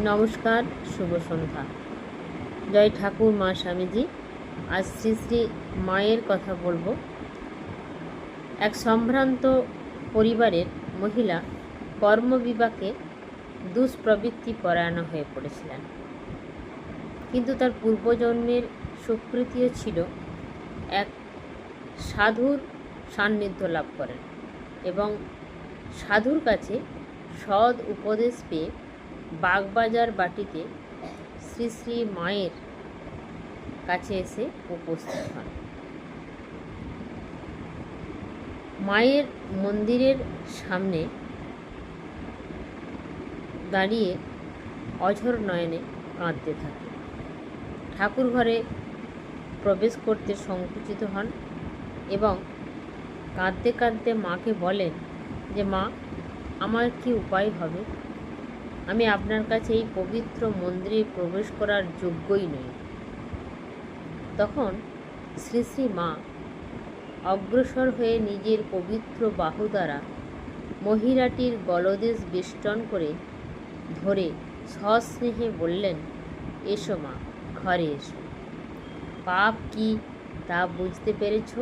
নমস্কার, শুভ সন্ধ্যা। জয় ঠাকুর মা স্বামীজি, আজ শ্রী শ্রী মায়ের কথা বলব। এক সম্ভ্রান্ত পরিবারের মহিলা কর্মবিপাকে দুষ্প্রবৃত্তি পরায়ণ হয়ে পড়েছিলেন। কিন্তু তার পূর্বজন্মের সুকৃতিও ছিল এক সাধুর সান্নিধ্য লাভ করেন এবং সাধুর কাছে সদ উপদেশ পেয়ে বাগবাজার বাটিতে শ্রী শ্রী মায়ের কাছে এসে উপস্থিত হন। মায়ের মন্দিরের সামনে দাঁড়িয়ে অঝর নয়নে কাঁদতে থাকে। ঠাকুর ঘরে প্রবেশ করতে সংকুচিত হন এবং কাঁদতে কাঁদতে মাকে বলেন যে, মা, আমার কি উপায় হবে? আমি আপনার কাছে এই পবিত্র মন্দিরে প্রবেশ করার যোগ্যই নই। তখন শ্রী শ্রী মা অগ্রসর হয়ে নিজের পবিত্র বাহু দ্বারা মহিলাটির গলদেশ বেষ্টন করে ধরে সস্নেহে বললেন, এসো মা, ঘরে এসো। পাপ কি তা বুঝতে পেরেছ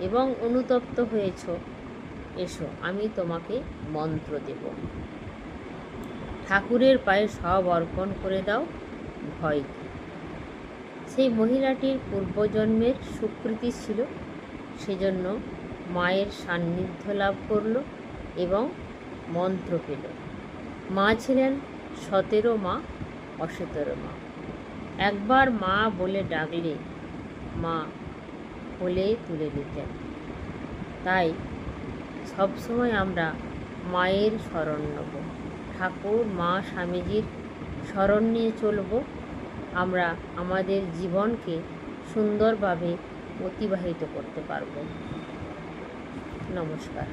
এবং অনুতপ্ত হয়েছ? এসো, আমি তোমাকে মন্ত্র দেব। ঠাকুরের পায়ে সব অর্পণ করে দাও ভয়। সেই মহিলাটির পূর্বজন্মের সুকৃতি ছিল, সেজন্য মায়ের সান্নিধ্য লাভ করল এবং মন্ত্র পেল। মা ছিলেন সতেরো মা, অসতেরো মা। একবার মা বলে ডাকলে মা কোলে তুলে নিতেন। তাই সবসময় আমরা মায়ের শরণ নেব। ঠাকুর মা স্বামীজির স্মরণ নিয়ে চলব। আমরা আমাদের জীবনকে সুন্দরভাবে অতিবাহিত করতে পারব। নমস্কার।